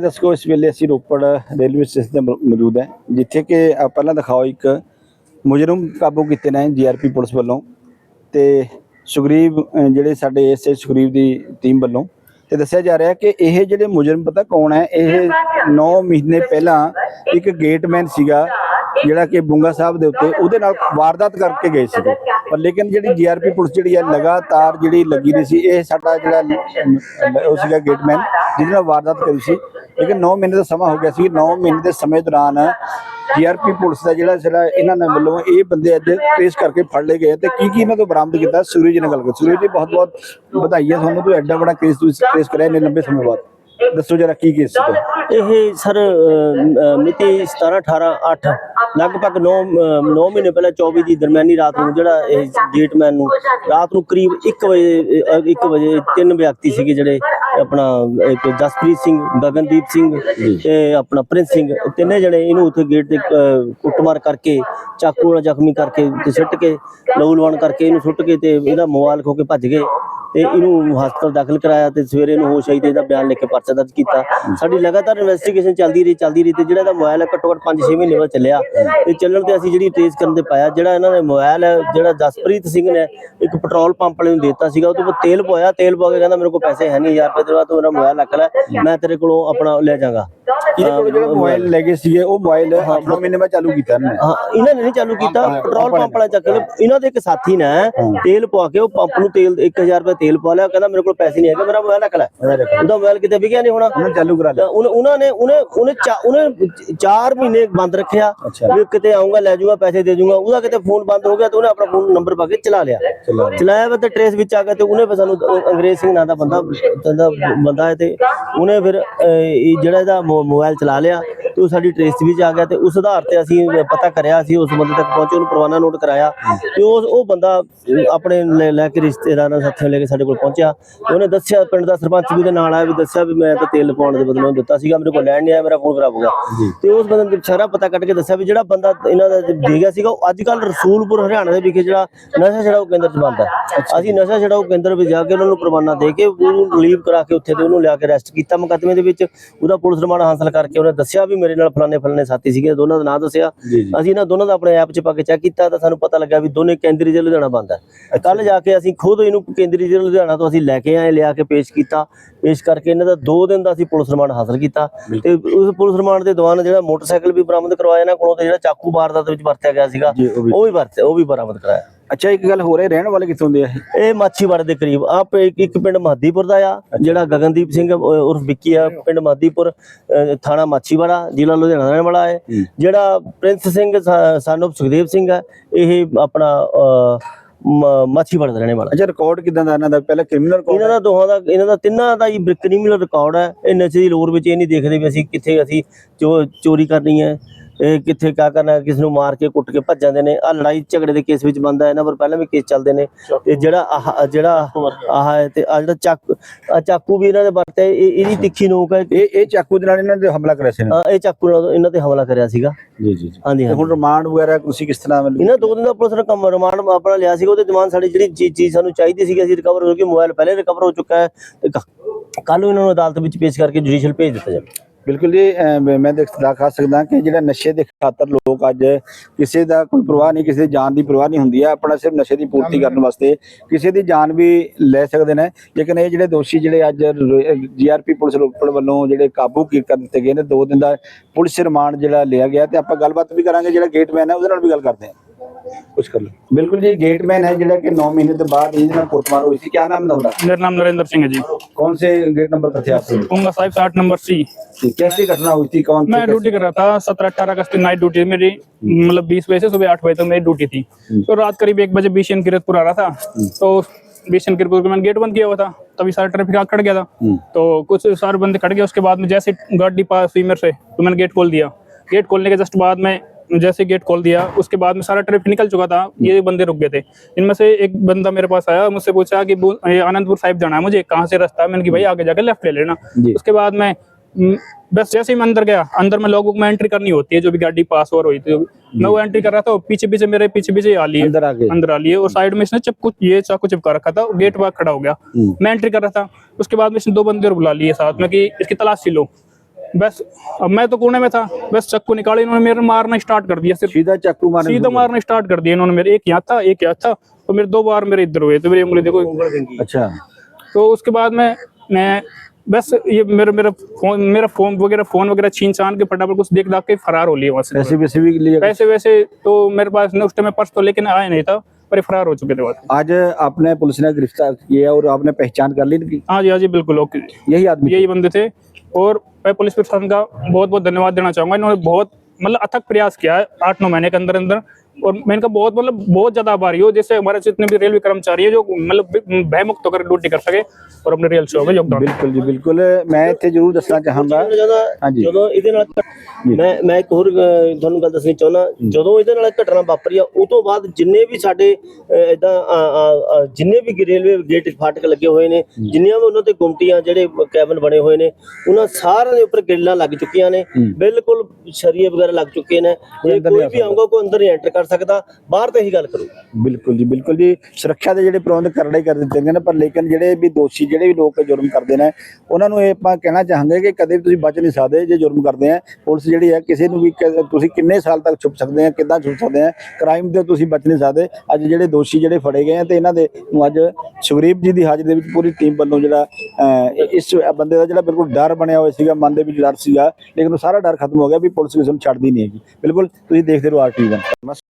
ਦੱਸੋ, ਇਸ ਵੇਲੇ ਅਸੀਂ ਰੋਪੜ ਰੇਲਵੇ ਸਟੇਸ਼ਨ ਤੇ ਮੌਜੂਦ ਹੈ, ਜਿੱਥੇ ਕਿ ਪਹਿਲਾਂ ਦਿਖਾਓ ਇੱਕ ਮੁਜਰਮ ਕਾਬੂ ਕੀਤੇ ਨੇ ਜੀਆਰਪੀ ਪੁਲਿਸ ਵੱਲੋਂ ਤੇ ਸੁਗਰੀਵ ਜਿਹੜੇ ਸਾਡੇ ਐਸਏ ਸੁਗਰੀਵ ਦੀ ਟੀਮ ਵੱਲੋਂ ਤੇ ਦੱਸਿਆ ਜਾ ਰਿਹਾ ਕਿ ਇਹ ਜਿਹੜੇ ਮੁਜਰਮ ਪਤਾ ਕੌਣ ਹੈ? ਇਹ 9 ਮਹੀਨੇ ਪਹਿਲਾਂ ਇੱਕ ਗੇਟਮੈਨ ਸੀਗਾ ਜਿਹੜਾ ਕਿ ਬੁੰਗਾ ਸਾਹਿਬ ਦੇ ਉੱਤੇ ਉਹਦੇ ਨਾਲ ਵਾਰਦਾਤ ਕਰਕੇ ਗਏ ਸੀਗੇ। ਪਰ ਲੇਕਿਨ ਜਿਹੜੀ ਜੀਆਰਪੀ ਪੁਲਿਸ ਜਿਹੜੀ ਹੈ ਲਗਾਤਾਰ ਜਿਹੜੀ ਲੱਗੀ ਰਹੀ ਸੀ, ਇਹ ਸਾਡਾ ਜਿਹੜਾ ਉਹ ਸੀਗਾ ਗੇਟਮੈਨ, ਜਿਹਦੇ ਨਾਲ ਵਾਰਦਾਤ ਕਰੀ ਸੀ। ਲੇਕਿਨ 9 ਮਹੀਨੇ ਦਾ ਸਮਾਂ ਹੋ ਗਿਆ ਸੀ। 9 ਮਹੀਨੇ ਦੇ ਸਮੇਂ ਦੌਰਾਨ ਜੀਆਰਪੀ ਪੁਲਿਸ ਦਾ ਜਿਹੜਾ ਜਿਹੜਾ ਇਹਨਾਂ ਨੇ ਵੱਲੋਂ ਇਹ ਬੰਦੇ ਅੱਜ ਟ੍ਰੇਸ ਕਰਕੇ ਫੜ ਲਏ ਗਏ ਤੇ ਕੀ ਕੀ ਇਹਨਾਂ ਤੋਂ ਬਰਾਮਦ ਕੀਤਾ, ਸੂਰਜ ਜੀ ਨਾਲ ਗੱਲ ਕਰ। ਸੂਰਜ ਜੀ ਬਹੁਤ ਬਹੁਤ ਵਧਾਈ ਹੈ ਤੁਹਾਨੂੰ, ਤੁਸੀਂ ਐਡਾ ਬੜਾ ਕੇਸ ਤੁਸੀਂ ਟ੍ਰੇਸ ਕਰਿਆ ਇੰਨੇ ਲੰਬੇ ਸਮੇਂ ਬਾਅਦ। ਦੱਸੋ ਜਰਾ ਕੀ ਕੇਸ ਸੀ ਇਹ ਸਰ ਅ, ਅ, ਮਿਤੀ 17 18 8 ਲਗਭਗ 9 9 ਮਹੀਨੇ ਪਹਿਲਾਂ 24 ਦੀ ਦਰਮਿਆਨੀ ਰਾਤ ਨੂੰ ਜਿਹੜਾ ਇਹ ਗੇਟਮੈਨ ਨੂੰ ਰਾਤ ਨੂੰ ਕਰੀਬ 1 ਵਜੇ 1 ਵਜੇ ਤਿੰਨ ਵਿਅਕਤੀ ਸੀਗੇ ਜਿਹੜੇ ਆਪਣਾ ਇੱਕ ਜਸਪ੍ਰੀਤ ਸਿੰਘ ਗਗਨਦੀਪ ਸਿੰਘ ਤੇ ਆਪਣਾ ਪ੍ਰਿੰਸ ਸਿੰਘ ਇਹ ਤਿੰਨੇ ਜਣੇ ਇਹਨੂੰ ਉੱਥੇ ਗੇਟ ਤੇ ਕੁੱਟਮਾਰ ਕਰਕੇ ਚਾਕੂ ਨਾਲ ਜ਼ਖਮੀ ਕਰਕੇ ਤੇ ਸੁੱਟ ਕੇ ਲਹੂ ਲਵਾਣ ਕਰਕੇ ਇਹਨੂੰ ਸੁੱਟ ਕੇ ਤੇ ਇਹਦਾ ਮੋਬਾਈਲ ਖੋ ਕੇ ਭੱਜ ਗਏ ਤੇ ਇਹਨੂੰ ਹਸਪਤਾਲ ਦਾਖਲ ਕਰਾਇਆ ਤੇ ਸਵੇਰੇ ਇਹਨੂੰ ਹੋਸ਼ ਆਈ ਤੇ ਇਹਦਾ ਬਿਆਨ ਲਿਖ ਕੇ ਪਰਚਾ ਦਰਜ ਕੀਤਾ। ਸਾਡੀ ਲਗਾਤਾਰ ਇਨਵੈਸਟੀਗੇਸ਼ਨ ਚੱਲਦੀ ਰਹੀ ਚੱਲਦੀ ਰਹੀ ਤੇ ਜਿਹੜਾ ਇਹਦਾ ਮੋਬਾਈਲ ਹੈ ਘੱਟੋ ਘੱਟ 5-6 ਮਹੀਨੇ ਬਾਅਦ ਚੱਲਿਆ। ਤੇ ਚੱਲਣ ਤੇ ਅਸੀਂ ਜਿਹੜੀ ਟ੍ਰੇਸ ਕਰਨ ਤੇ ਪਾਇਆ ਜਿਹੜਾ ਇਹਨਾਂ ਨੇ ਮੋਬਾਈਲ ਹੈ ਜਿਹੜਾ ਜਸਪ੍ਰੀਤ ਸਿੰਘ ਨੇ ਇੱਕ ਪੈਟਰੋਲ ਪੰਪ ਵਾਲੇ ਨੂੰ ਦਿੱਤਾ ਸੀਗਾ ਉਹ ਤੋਂ ਬਾਅਦ ਤੇਲ ਪਵਾਇਆ ਤੇਲ ਪਵਾ ਕੇ ਕਹਿੰਦਾ ਮੇਰੇ ਕੋਲ ਪੈਸੇ ਹੈ ਨਹੀਂ 1000 ਰੁਪਏ ਦੇ ਬਾਅਦ ਤੂੰ ਮੇਰਾ ਮੋਬਾਈਲ ਰੱਖ ਲੈ ਮੈਂ ਤੇਰੇ ਕੋਲੋਂ ਆਪਣਾ ਲੈ ਜਾਗਾ ਇਹਦੇ ਕੋਲ ਜਿਹੜਾ ਮੋਬਾਈਲ ਲੈ ਗਏ ਸੀਗੇ ਉਹ ਮੋਬਾਈਲ 9 ਮਹੀਨੇ ਬਾਅਦ ਚਾਲੂ ਕੀਤਾ ਇਹਨਾਂ ਨੇ। ਹਾਂ ਇਹਨਾਂ ਨੇ ਨਹੀਂ ਚਾਲੂ ਕੀਤਾ ਪੈਟਰੋਲ ਪੰਪ ਵਾਲਾ ਚੱਕ ਲਿਆ। ਇਹਨਾਂ ਦੇ ਇੱਕ ਸਾਥੀ ਨੇ ਤੇਲ ਪਵਾ ਕੇ ਉਹ ਪੰਪ ਨੂੰ ਤੇਲ 1000 ਰੁਪਏ ਤੇਲ ਪਵਾ ਲਿਆ ਕਹਿੰਦਾ ਮੇਰੇ ਕੋਲ ਪੈਸੇ ਨਹੀਂ ਹੈਗੇ ਮੇਰਾ ਮੋਬਾਈਲ ਰੱਖ ਲੈ। ਉਹਦਾ ਮੋਬਾਈਲ ਕਿਤੇ ਵਿਕਿਆ ਨਹੀਂ ਹੋਣਾ। ਉਹਨਾਂ ਚਾਲੂ ਕਰਾ ਲਿਆ। ਉਹਨੇ ਉਹਨਾਂ ਨੇ ਉਹਨੇ ਉਹਨੇ ਉਹਨੇ 4 ਮਹੀਨੇ ਬੰਦ ਰੱਖਿਆ। ਵੀ ਕਿਤੇ ਆਉਂਗਾ ਲੈ ਜਾਊਗਾ ਪੈਸੇ ਦੇ ਜਾਊਗਾ। ਉਹਦਾ ਕਿਤੇ ਫੋਨ ਬੰਦ ਹੋ ਗਿਆ ਤੇ ਉਹਨੇ ਆਪਣਾ ਫੋਨ ਨੰਬਰ ਪਾ ਕੇ ਚਲਾ ਲਿਆ। ਚਲਾਇਆ ਵਾ ਤੇ ਟ੍ਰੇਸ ਵਿੱਚ ਆ ਗਿਆ ਤੇ ਉਹਨੇ ਫਿਰ ਸਾਨੂੰ ਅੰਗਰੇਜ਼ ਸਿੰਘ ਨਾਂ ਦਾ ਬੰਦਾ ਬੰਦਾ ਬੰਦਾ ਹੈ ਤੇ ਉਹਨੇ ਫਿਰ ਜਿਹੜਾ ਇਹਦਾ ਮੋ- ਮੋਬਾਈਲ ਚਲਾ ਲਿਆ ਤੇ ਉਹ ਸਾਡੀ ਟ੍ਰੇਸ ਵਿੱਚ ਆ ਗਿਆ ਤੇ ਉਸ ਆਧਾਰ ਤੇ ਅਸੀਂ ਪਤਾ ਕਰਿਆ ਅਸੀਂ ਉਸ ਬੰਦੇ ਤੱਕ ਪਹੁੰਚੇ ਉਹਨੂੰ ਪਰਵਾਨਾ ਨੋਟ ਕਰਾਇਆ ਤੇ ਉਹ ਉਹ ਬੰਦਾ ਆਪਣੇ ਲੈ- ਕੇ ਰਿਸ਼ਤੇਦਾਰਾਂ ਸਾਥੀਆਂ ਲੈ ਕੇ ਸਾਡੇ ਕੋਲ ਪਹੁੰਚਿਆ। ਉਹਨੇ ਦੱਸਿਆ ਪਿੰਡ ਦਾ ਸਰਪੰਚ ਵੀ ਉਹਦੇ ਨਾਲ ਆਇਆ ਵੀ ਦੱਸਿਆ ਵੀ ਮੈਂ ਤਾਂ ਤੇਲ ਪਾਉਣ ਦੇ ਬਦਲੇ ਉਹਨੂੰ ਦਿੱਤਾ ਸੀਗਾ ਮੇਰੇ ਕੋਲ ਲੈਣ ਨਹੀਂ ਆਇਆ ਮੇਰਾ ਫੋਨ ਖਰਾਬ ਹੋ ਗਿਆ। ਤੇ ਉਸ ਬੰਦੇ ਨੇ ਸਾਰਾ ਪਤਾ ਕੱਢ ਕੇ ਦੱਸਿਆ ਵੀ ਜਿਹੜਾ ਬੰਦਾ ਇਹਨਾਂ ਦਾ ਦੇ ਗਿਆ ਸੀਗਾ ਉਹ ਅੱਜ ਕੱਲ ਰਸੂਲਪੁਰ ਹਰਿਆਣਾ ਦੇ ਵਿਖੇ ਜਿਹੜਾ ਨਸ਼ਾ ਛਡਾਊ ਕੇਂਦਰ ਚ ਬੰਦਾ ਅਸੀਂ ਨਸ਼ਾ ਛਡਾਊ ਕੇਂਦਰ ਵਿੱਚ ਜਾ ਕੇ ਉਹਨਾਂ ਨੂੰ ਪ੍ਰਵਾਨਾ ਦੇ ਕੇ ਉਹਨੂੰ ਰਿਲੀਵ ਕਰਾ ਕੇ ਉੱਥੇ ਤੇ ਉਹਨੂੰ ਲਿਆ ਕੇ ਅਰੈਸਟ ਕੀਤਾ ਮੁਕੱਦਮੇ ਦੇ ਵਿੱਚ। ਉਹਦਾ ਪੁਲਿਸ ਰਿਮਾਂਡ ਹਾਸਲ ਕਰਕੇ ਉਹਨੇ ਦੱਸਿਆ ਵੀ ਮੇਰੇ ਨਾਲ ਫਲਾਣੇ ਫਲਾਣੇ ਸਾਥੀ ਸੀਗੇ ਦੋਨਾਂ ਦਾ ਨਾਂ ਦੱਸਿਆ। ਅਸੀਂ ਇਹਨਾਂ ਦੋਨਾਂ ਦਾ ਆਪਣੇ ਐਪ 'ਚ ਪਾ ਕੇ ਚੈੱਕ ਕੀਤਾ ਤਾਂ ਸਾਨੂੰ ਪਤਾ ਲੱਗਾ ਵੀ ਦੋਨੇ ਕੇਂਦਰੀ ਜੇਲ੍ਹ ਲੁਧਿਆਣਾ ਬੰਦ ਹੈ ਕੱਲ ਜਾ। ਕੇ ਅਸੀਂ ਖੁਦ ਇਹਨੂੰ ਕੇਂਦਰੀ ਜੇਲ੍ਹ ਲੁਧਿਆਣਾ ਤੋਂ ਅਸੀਂ ਲੈ ਕੇ ਆਏ ਲਿਆ ਕੇ ਪੇਸ਼ ਕੀਤਾ। ਪੇਸ਼ ਕਰਕੇ ਇਹਨਾਂ ਦਾ 2 ਦਿਨ ਦਾ ਅਸੀਂ ਪੁਲਿਸ ਰਿਮਾਂਡ ਹਾਸਲ ਕੀਤਾ। ਤੇ ਉਸ ਪੁਲਿਸ ਰਿਮਾਂਡ ਦੇ ਦੌਰਾਨ ਜਿਹੜਾ ਮੋਟਰਸਾਈਕਲ ਵੀ ਬਰਾਮਦ ਕਰਵਾਇਆ ਇਹਨਾਂ ਕੋਲੋਂ ਤੇ ਜਿਹੜਾ ਚਾਕੂ ਵਾਰਦਾਤ ਵਿੱਚ ਵਰਤਿਆ ਗਿਆ ਸੀਗਾ ਜੀ ਉਹ ਵੀ ਉਹ ਵੀ ਵਰਤਿਆ ਉਹ ਵੀ ਬਰਾਮਦ ਕਰਾਇਆ। ਅੱਛਾ ਇੱਕ ਗੱਲ ਹੋ ਰਹੀ ਰਹਿਣ ਵਾਲੇ ਕਿੱਥੋਂ ਦੇ ਆ ਇਹ? ਇਹ ਮਾਛੀਵਾੜੇ ਦੇ ਕਰੀਬ। ਆ ਇੱਕ ਪਿੰਡ ਮਹਦੀਪੁਰ ਦਾ ਆ ਜਿਹੜਾ ਗਗਨਦੀਪ ਸਿੰਘ ਅ, ਉਰਫ ਵਿੱਕੀ ਆ ਪਿੰਡ ਮਹਦੀਪੁਰ ਅ, ਥਾਣਾ ਮਾਛੀਵਾੜਾ ਜ਼ਿਲ੍ਹਾ ਲੁਧਿਆਣਾ ਦਾ ਰਹਿਣ ਵਾਲਾ ਹੈ। ਜਿਹੜਾ ਪ੍ਰਿੰਸ ਸਿੰਘ ਸਾਨੂੰ ਸੁਖਦੇਵ ਸਿੰਘ ਹੈ ਇਹ ਆਪਣਾ ਅ, ਮ- ਮਾਛੀਵਾੜੇ ਦਾ ਰਹਿਣ ਵਾਲਾ। ਅੱਛਾ ਰਿਕਾਰਡ ਕਿਦਾਂ ਦਾ ਇਹਨਾਂ ਦਾ? ਪਹਿਲਾਂ ਕ੍ਰਿਮੀਨਲ ਇਹਨਾਂ ਦਾ ਦੋਹਾਂ ਦਾ ਇਹਨਾਂ ਦਾ ਤਿੰਨਾਂ ਦਾ ਹੀ ਕ੍ਰਿਮੀਨਲ ਰਿਕਾਰਡ ਹੈ। ਇਹ ਨਸ਼ੇ ਦੀ ਲੋਰ ਵਿੱਚ ਇਹ ਨਹੀਂ ਦੇਖਦੇ ਵੀ ਅਸੀਂ ਕਿੱਥੇ ਅਸੀਂ ਚੋ- ਚੋਰੀ ਕਰਨੀ ਹੈ। ਇਹ ਕਿੱਥੇ ਕਿਆ ਕਰਨਾ ਕਿਸ ਨੂੰ ਮਾਰ ਕੇ ਕੁੱਟ ਕੇ ਭੱਜ ਜਾਂਦੇ ਨੇ। ਆ ਲੜਾਈ ਝਗੜੇ ਦੇ ਕੇਸ ਵਿੱਚ ਬੰਦਾ ਇਹਨਾਂ ਪਰ ਪਹਿਲਾਂ ਵੀ ਕੇਸ ਚੱਲਦੇ ਨੇ। ਤੇ ਜਿਹੜਾ ਆਹ ਜਿਹੜਾ ਆਹ ਹੈ ਤੇ ਆ ਜਿਹੜਾ ਚਾਕੂ ਆ ਚਾਕੂ ਵੀ ਇਹਨਾਂ ਦੇ ਵਰਤੇ ਇਹ ਇਹਦੀ ਤਿੱਖੀ ਨੋਕ ਹੈ। ਇਹ ਇਹ ਚਾਕੂ ਦੇ ਨਾਲ ਇਹਨਾਂ ਨੇ ਹਮਲਾ ਕਰਿਆ ਸੀ ਇਹ ਚਾਕੂ ਨਾਲ ਇਹਨਾਂ ਤੇ ਹਮਲਾ ਕਰਿਆ ਸੀਗਾ। ਜੀ ਜੀ ਜੀ। ਹਾਂਜੀ ਤੇ ਹੁਣ ਰਿਮਾਂਡ ਵਗੈਰਾ ਤੁਸੀਂ ਕਿਸ ਤਰ੍ਹਾਂ ਇਹਨਾਂ ਦੋ ਦਿਨ ਦਾ ਪੁਲਿਸ ਨੇ ਕੰਮ ਰਿਮਾਂਡ ਆਪਣਾ ਲਿਆ ਸੀਗਾ ਉਹਦੇ ਜਮਾਨ ਸਾਡੀ ਜਿਹੜੀ ਚੀਜ਼ ਚੀਜ਼ ਸਾਨੂੰ ਚਾਹੀਦੀ ਸੀਗੀ ਅਸੀਂ ਰਿਕਵਰ ਹੋ ਗਈ ਮੋਬਾਈਲ ਪਹਿਲੇ ਰਿਕਵਰ ਹੋ ਚੁੱਕਾ ਹੈ ਤੇ ਕੱਲ ਨੂੰ ਇਹਨਾਂ ਨੂੰ ਅਦਾਲਤ ਵਿੱਚ ਪੇਸ਼ ਕਰਕੇ ਜੁਡੀਸ਼ੀਅਲ ਭੇਜ ਦਿੱਤਾ ਜਾਵੇ। ਬਿਲਕੁਲ ਜੀ ਮੈਂ- ਮੈਂ ਦੇਖ ਦਿਖਾ ਸਕਦਾ ਕਿ ਜਿਹੜਾ ਨਸ਼ੇ ਦੇ ਖਾਤਰ ਲੋਕ ਅੱਜ ਕਿਸੇ ਦਾ ਕੋਈ ਪਰਵਾਹ ਨਹੀਂ, ਕਿਸੇ ਦੀ ਜਾਨ ਦੀ ਪਰਵਾਹ ਨਹੀਂ ਹੁੰਦੀ ਹੈ ਆਪਣਾ ਸਿਰਫ ਨਸ਼ੇ ਦੀ ਪੂਰਤੀ ਕਰਨ ਵਾਸਤੇ ਕਿਸੇ ਦੀ ਜਾਨ ਵੀ ਲੈ ਸਕਦੇ ਨੇ। ਲੇਕਿਨ ਇਹ ਜਿਹੜੇ ਦੋਸ਼ੀ ਜਿਹੜੇ ਅੱਜ ਜੀਆਰਪੀ ਪੁਲਿਸ ਰੋਪੜ ਵੱਲੋਂ ਜਿਹੜੇ ਕਾਬੂ ਕੀ ਕਰ ਦਿੱਤੇ ਗਏ ਨੇ, ਦੋ ਦਿਨ ਦਾ ਪੁਲਿਸ ਰਿਮਾਂਡ ਜਿਹੜਾ ਲਿਆ ਗਿਆ ਤੇ ਆਪਾਂ ਗੱਲਬਾਤ ਵੀ ਕਰਾਂਗੇ, ਜਿਹੜਾ ਗੇਟਮੈਨ ਹੈ, ਉਹਦੇ ਨਾਲ ਵੀ ਗੱਲ ਕਰਦੇ ਹਾਂ। ਕੁਝ ਕਰ ਲਓ ਬਿਲਕੁਲ ਜੀ ਗੇਟਮੈਨ ਹੈ ਜਿਹੜਾ ਕਿ 9 ਮਹੀਨੇ ਤੋਂ ਬਾਅਦ ਇਹਦੇ ਨਾਲ ਕੁੱਟਮਾਰ ਹੋਈ ਸੀ ਕੀ ਨਾਮ ਹੈ ਉਹਦਾ मेरा नाम नरेंद्र सिंह है जी कौन से गेट नंबर पर थे आप लोग? उंगा साहिब से आठ नंबर सी जी, कैसी घटना हुई थी कौन मैं थे, ड्यूटी कर रहा था सत्रह अठारह अगस्त नाइट ड्यूटी मेरी मतलब बीस बजे से सुबह आठ बजे तक मेरी ड्यूटी थी तो रात करीब एक बजे बीशन किरतपुर आ रहा था तो बीशन किरतपुर को मैंने गेट बंद किया हुआ था तभी सारा ट्रैफिक आगे खड़ गया था हम्म। तो कुछ सारे बंदे खड़ गए उसके बाद में जैसे गाड़ी पास हुई मेरे से तो मैंने गेट खोल दिया गेट खोलने के जस्ट बाद में जैसे गेट खोल दिया उसके बाद में सारा ट्रैफ़िक निकल चुका था ये बंदे रुक गए थे। इनमें से एक बंदा मेरे पास आया मुझसे पूछा कि आनंदपुर साहिब जाना है मुझे कहाँ से रास्ता है? मैंने कि भाई आगे जाकर लेफ़्ट ले लेना। उसके बाद में हम्म, बस जैसे ही मैं अंदर गया अंदर में लॉग में एंट्री करनी होती है जो भी गाड़ी पास ओवर हुई थी मैं वो एंट्री कर रहा था पीछे पीछे मेरे पीछे पीछे आ लिए। अंदर आ गए। अंदर आ लिए और साइड में इसने चप्कू ये चाकू चिपका रखा था गेट बाहर खड़ा हो गया। हम्म। मैं एंट्री कर रहा था उसके बाद में इसने दो बंदे और बुला लिए साथ में कि इसकी तलाशी लो। बस अब मैं तो कोने में था। बस चक्कू निकाले इन्होंने मेरे मारना स्टार्ट कर दिया। सिर्फ़ सीधा चाकू मारने सीधा मारना स्टार्ट कर दिया इन्होंने मेरे। एक यहाँ था एक यहाँ था तो मेरे दो बार मेरे इधर हुए। तो मेरी उंगली देखो। अच्छा। तो उसके बाद में मैं बस ये मेरा मेरा फ़ोन मेरा फ़ोन वगैरह फ़ोन वगैरह छीन छान के फटाफट कुछ देख दाख के फरार हो लिए वहाँ से। पैसे वैसे भी लिए पैसे वैसे तो मेरे पास न- उस टाइम पर्स तो लेकिन आया नहीं था। पर फरार हो चुके थे आज आपने पुलिस ने गिरफ़्तार किया और आपने पहचान कर ली इनकी? हाँ जी हाँ जी बिल्कुल ओके। यही आदमी यही बंदे थे और मैं पुलिस प्रशासन का बहुत बहुत धन्यवाद देना चाहूँगा। इन्होंने बहुत मतलब अथक प्रयास किया है आठ नौ महीने के अंदर अंदर और मैं इनका बहुत मतलब बहुत ज़्यादा आभारी हो जैसे हमारे जितने भी रेलवे कर्मचारी है जो मतलब भयमुक्त होकर ਡਿਊਟੀ ਕਰ ਸਕੇ ਔਰ ਆਪਣੇ ਰੇਲ ਸ਼ੋਅ ਵਿੱਚ ਯੋਗਦਾਨ ਬਿਲਕੁਲ ਜੀ ਬਿਲਕੁਲ ਮੈਂ ਇੱਥੇ ਜ਼ਰੂਰ ਦੱਸਣਾ ਚਾਹਾਂਗਾ ਹਾਂਜੀ ਜਦੋਂ ਇਹਦੇ ਨਾਲ ਮੈਂ ਮੈਂ ਇੱਕ ਹੋਰ ਤੁਹਾਨੂੰ ਗੱਲ ਦੱਸਣੀ ਚਾਹੁੰਦਾ ਜਦੋਂ ਇਹਦੇ ਵਾਪਰੀ ਆ ਸਾਡੇ ਜਿੰਨੇ ਵੀ ਰੇਲਵੇ ਗੇਟ ਫਾਟਕ ਲੱਗੇ ਹੋਏ ਨੇ ਜਿੰਨੀਆਂ ਵੀ ਉਹਨਾਂ ਤੇ ਗੁੰਮਟੀਆਂ ਜਿਹੜੇ ਕੈਬਨ ਬਣੇ ਹੋਏ ਨੇ ਉਹਨਾਂ ਸਾਰਿਆਂ ਦੇ ਉੱਪਰ ਗ੍ਰਿਲਾਂ ਲੱਗ ਚੁੱਕੀਆਂ ਨੇ ਬਿਲਕੁਲ ਸ਼ਰੀਏ ਵਗੈਰਾ ਲੱਗ ਚੁੱਕੇ ਨੇ ਕੋਈ ਕੋਈ ਅੰਦਰ ਸਕਦਾ ਬਾਹਰ ਤੇ ਹੀ ਗੱਲ ਕਰੋ। ਬਿਲਕੁਲ ਜੀ ਬਿਲਕੁਲ ਜੀ। ਸੁਰੱਖਿਆ ਦੇ ਜਿਹੜੇ ਪ੍ਰਬੰਧ ਕਰੜੇ ਕਰ ਦਿੱਤੇ ਗਏ ਨੇ ਪਰ ਲੇਕਿਨ ਜਿਹੜੇ ਵੀ ਦੋਸ਼ੀ ਜਿਹੜੇ ਵੀ ਲੋਕ ਜੁਰਮ ਕਰਦੇ ਨੇ ਉਹਨਾਂ ਨੂੰ ਇਹ ਆਪਾਂ ਕਹਿਣਾ ਚਾਹਾਂਗੇ ਕਿ ਕਦੇ ਵੀ ਤੁਸੀਂ ਬਚ ਨਹੀਂ ਸਕਦੇ ਜੇ ਜੁਰਮ ਕਰਦੇ ਆ। ਪੁਲਿਸ ਜਿਹੜੀ ਹੈ ਕਿਸੇ ਨੂੰ ਵੀ ਤੁਸੀਂ ਕਿੰਨੇ ਸਾਲ ਤੱਕ ਛੁਪ ਸਕਦੇ ਆ ਕਿੱਦਾਂ ਛੁਪ ਸਕਦੇ ਆ ਕ੍ਰਾਈਮ ਦੇ ਤੁਸੀਂ ਬਚ ਨਹੀਂ ਸਕਦੇ। ਅੱਜ ਜਿਹੜੇ ਦੋਸ਼ੀ ਜਿਹੜੇ ਫੜੇ ਗਏ ਆ ਤੇ ਇਹਨਾਂ ਦੇ ਨੂੰ ਅੱਜ ਸੁਗਰੀਪ ਜੀ ਦੀ ਹਾਜ਼ਰੀ ਦੇ ਵਿੱਚ ਪੂਰੀ ਟੀਮ ਵੱਲੋਂ ਜਿਹੜਾ ਅਹ, ਇਸ ਬੰਦੇ ਦਾ ਜਿਹੜਾ ਬਿਲਕੁਲ ਡਰ ਬਣਿਆ ਹੋਇਆ ਸੀਗਾ ਮਨ ਦੇ ਵਿੱਚ ਡਰ ਸੀਗਾ। ਲੇਕਿਨ ਉਹ ਸਾਰਾ ਡਰ ਖਤਮ ਹੋ ਗਿਆ ਵੀ ਪੁਲਿਸ ਕਿਸੇ ਨੂੰ ਛੱਡਦੀ ਨਹੀਂ ਹੈਗੀ। ਬਿਲਕੁਲ ਤੁਸੀਂ ਦੇਖਦੇ ਰਹੋ ਆਰਟੀਵੀ